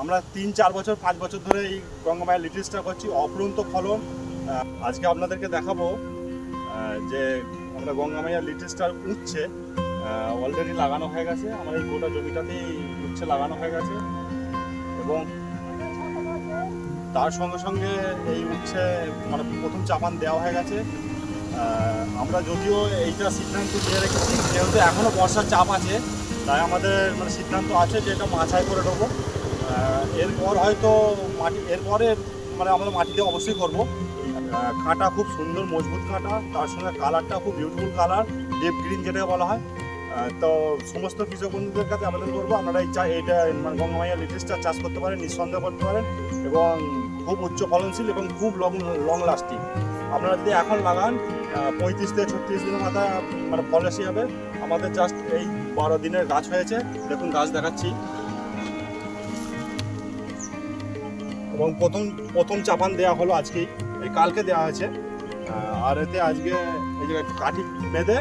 আমরা তিন, চার বছর, পাঁচ বছর ধরে এই গঙ্গামায়ের লিটিল স্টার করছি অপরন্ত ফলন। আজকে আপনাদেরকে দেখাবো যে আমরা গঙ্গামাইয়া লিটিল স্টার উঠছে অলরেডি লাগানো হয়ে গেছে। আমার এই গোটা জমিটাতেই উচ্ছে লাগানো হয়ে গেছে। এবং তার সঙ্গে সঙ্গে এই উচ্ছে মানে প্রথম চাপান দেওয়া হয়ে গেছে। আমরা যদিও এইটা সিদ্ধান্ত নিয়ে রেখেছি, যেহেতু এখনও বর্ষার চাপ আছে, তাই আমাদের মানে সিদ্ধান্ত আছে যে এটা মাছাই করে দেবো। এরপর হয়তো মাটি, এরপরে মানে আমরা মাটিতে অবশ্যই করব। কাঁটা খুব সুন্দর, মজবুত কাঁটা, তার সঙ্গে কালারটা খুব বিউটিফুল কালার ডিপ গ্রিন যেটাকে বলা হয়। তো সমস্ত কৃষক বন্ধুদের কাছে আবেদন করব, আপনারা এই চা এইটা মানে গঙ্গামাইয়া লিটিসটা চাষ করতে পারেন, নিঃসন্দেহ করতে পারেন এবং খুব উচ্চ ফলনশীল এবং খুব লং লং লাস্টিং আপনারা যদি এখন লাগান পঁয়ত্রিশ থেকে ছত্রিশ দিনের মাথায় মানে ফল এসে যাবে। আমাদের জাস্ট এই বারো দিনের গাছ হয়েছে। দেখুন, গাছ দেখাচ্ছি। এবং প্রথম প্রথম চাপান দেওয়া হলো আজকেই এই কালকে দেওয়া হয়েছে। আর এতে আজকে এই যে কাঠি বেঁধে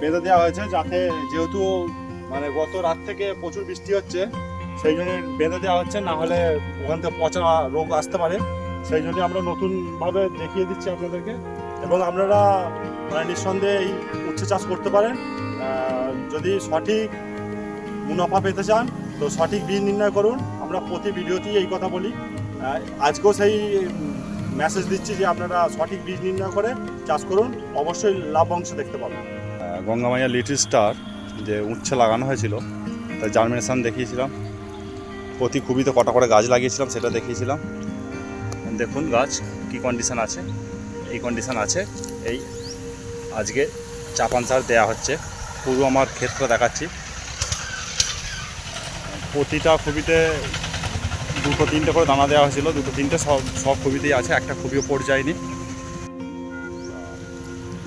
বেঁধে দেওয়া হয়েছে যাতে যেহেতু মানে গত রাত থেকে প্রচুর বৃষ্টি হচ্ছে, সেই জন্য বেঁধে দেওয়া হচ্ছে, না হলে ওখান থেকে পচা রোগ আসতে পারে। সেই জন্য আমরা নতুনভাবে দেখিয়ে দিচ্ছি আপনাদেরকে। এবং আপনারা মানে নিঃসন্দেহে এই উচ্ছে চাষ করতে পারেন। যদি সঠিক মুনাফা পেতে চান, তো সঠিক বীজ নির্ণয় করুন। আমরা প্রতি ভিডিওতেই এই কথা বলি। আজকেও সেই মেসেজ দিচ্ছি যে আপনারা সঠিক বীজ নির্ণয় করে চাষ করুন। অবশ্যই লাভ অংশ দেখতে পাবেন। গঙ্গামাইয়া লিটিল স্টার যে উচ্ছে লাগানো হয়েছিল, তার জার্মিনেশন দেখিয়েছিলাম। প্রতি খুবিতে কটা করে গাছ লাগিয়েছিলাম, সেটা দেখিয়েছিলাম। দেখুন গাছ কি কন্ডিশন আছে। এই কন্ডিশন আছে। এই আজকে চাপান সার দেওয়া হচ্ছে। পুরো আমার ক্ষেত্রে দেখাচ্ছি। প্রতিটা খুবিতে দুটো, তিনটে করে দানা দেওয়া হয়েছিল। দুটো, তিনটে সব সব খুবিতেই আছে, একটা খুবিও পড়ে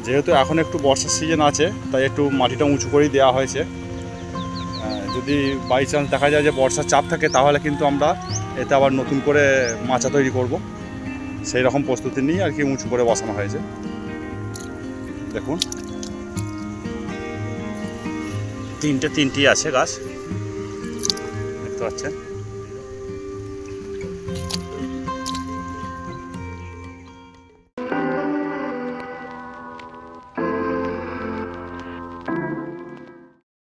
যেহেতু এখন একটু বর্ষার সিজন আছে, তাই একটু মাটিটা উঁচু করেই দেওয়া হয়েছে। যদি বাই চান্স দেখা যায় যে বর্ষার চাপ থাকে, তাহলে কিন্তু আমরা এতে আবার নতুন করে মাচা তৈরি করব। সেই রকম প্রস্তুতি নিয়ে আর কি উঁচু করে বসানো হয়েছে। দেখুন। তিনটে তিনটি আছে গাছ। পাচ্ছেন।